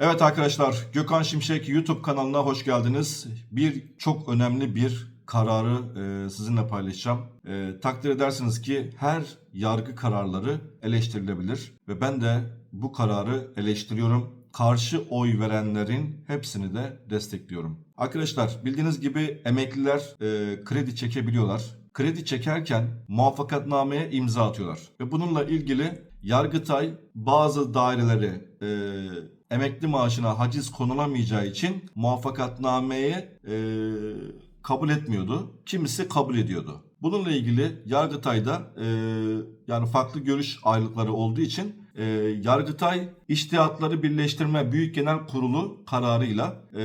Evet arkadaşlar, Gökhan Şimşek YouTube kanalına hoş geldiniz. Bir çok önemli bir kararı e, sizinle paylaşacağım. E, takdir edersiniz ki her yargı kararları eleştirilebilir ve ben de bu kararı eleştiriyorum. Karşı oy verenlerin hepsini de destekliyorum. Arkadaşlar bildiğiniz gibi emekliler e, kredi çekebiliyorlar. Kredi çekerken muvaffakatnameye imza atıyorlar. Ve bununla ilgili Yargıtay bazı daireleri e, emekli maaşına haciz konulamayacağı için muvaffakatnameyi e, kabul etmiyordu. Kimisi kabul ediyordu. Bununla ilgili Yargıtay'da e, yani farklı görüş ayrılıkları olduğu için e, Yargıtay İştihatları Birleştirme Büyük Genel Kurulu kararıyla e,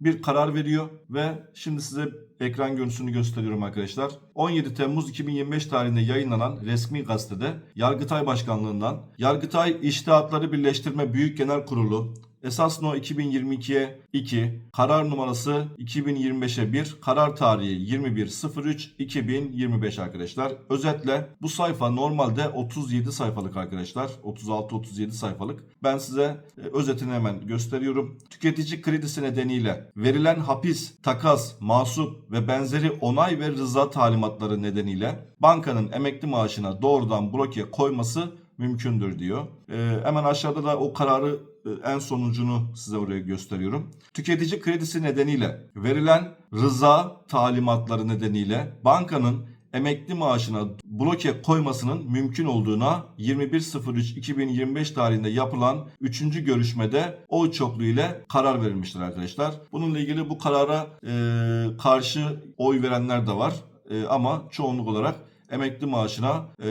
bir karar veriyor ve şimdi size ekran görüntüsünü gösteriyorum arkadaşlar. 17 Temmuz 2025 tarihinde yayınlanan resmi gazetede Yargıtay Başkanlığından Yargıtay İştihatları Birleştirme Büyük Genel Kurulu Esas no 2022'ye 2, karar numarası 2025'e 1, karar tarihi 21.03.2025 arkadaşlar. Özetle bu sayfa normalde 37 sayfalık arkadaşlar. 36-37 sayfalık. Ben size e, özetini hemen gösteriyorum. Tüketici kredisi nedeniyle verilen hapis, takas, masup ve benzeri onay ve rıza talimatları nedeniyle bankanın emekli maaşına doğrudan bloke koyması mümkündür diyor. Ee, hemen aşağıda da o kararı e, en sonucunu size oraya gösteriyorum. Tüketici kredisi nedeniyle verilen rıza talimatları nedeniyle bankanın emekli maaşına bloke koymasının mümkün olduğuna 21.03.2025 tarihinde yapılan 3. görüşmede oy çokluğu ile karar verilmiştir arkadaşlar. Bununla ilgili bu karara e, karşı oy verenler de var. E, ama çoğunluk olarak emekli maaşına e,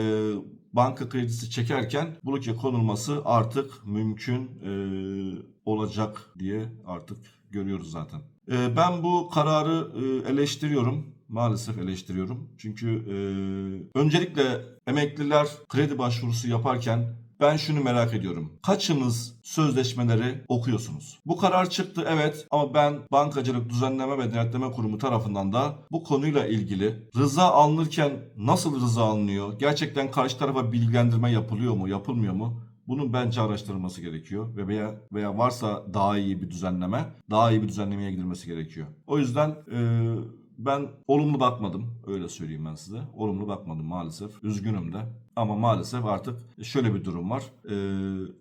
banka kredisi çekerken bloke konulması artık mümkün e, olacak diye artık görüyoruz zaten. E, ben bu kararı e, eleştiriyorum. Maalesef eleştiriyorum. Çünkü e, öncelikle emekliler kredi başvurusu yaparken ben şunu merak ediyorum. Kaçınız sözleşmeleri okuyorsunuz? Bu karar çıktı evet ama ben Bankacılık Düzenleme ve Denetleme Kurumu tarafından da bu konuyla ilgili rıza alınırken nasıl rıza alınıyor? Gerçekten karşı tarafa bilgilendirme yapılıyor mu, yapılmıyor mu? Bunun bence araştırılması gerekiyor ve veya veya varsa daha iyi bir düzenleme, daha iyi bir düzenlemeye gidilmesi gerekiyor. O yüzden e, ben olumlu bakmadım. Öyle söyleyeyim ben size. Olumlu bakmadım maalesef. Üzgünüm de. Ama maalesef artık şöyle bir durum var. Ee,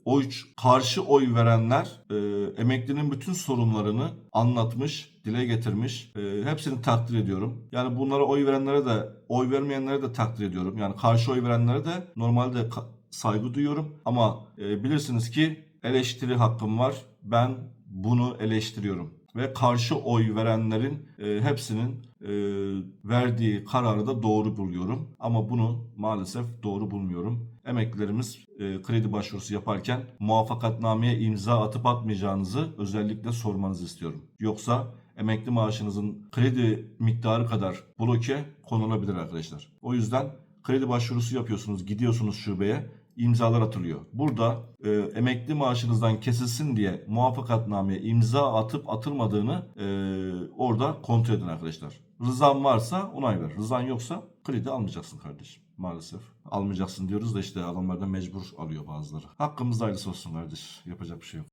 oy karşı oy verenler e, emeklinin bütün sorunlarını anlatmış, dile getirmiş. E, hepsini takdir ediyorum. Yani bunlara oy verenlere de, oy vermeyenlere de takdir ediyorum. Yani karşı oy verenlere de normalde saygı duyuyorum. Ama e, bilirsiniz ki eleştiri hakkım var. Ben bunu eleştiriyorum ve karşı oy verenlerin e, hepsinin e, verdiği kararı da doğru buluyorum. Ama bunu maalesef doğru bulmuyorum. Emeklilerimiz e, kredi başvurusu yaparken muvaffakatnameye imza atıp atmayacağınızı özellikle sormanızı istiyorum. Yoksa emekli maaşınızın kredi miktarı kadar bloke konulabilir arkadaşlar. O yüzden kredi başvurusu yapıyorsunuz, gidiyorsunuz şubeye imzalar atılıyor. Burada e, emekli maaşınızdan kesilsin diye muvaffakatnameye imza atıp atılmadığını e, orada kontrol edin arkadaşlar. Rızan varsa onay ver. Rızan yoksa kredi almayacaksın kardeşim. Maalesef. Almayacaksın diyoruz da işte adamlar da mecbur alıyor bazıları. Hakkımızda hayırlısı olsun kardeş. Yapacak bir şey yok.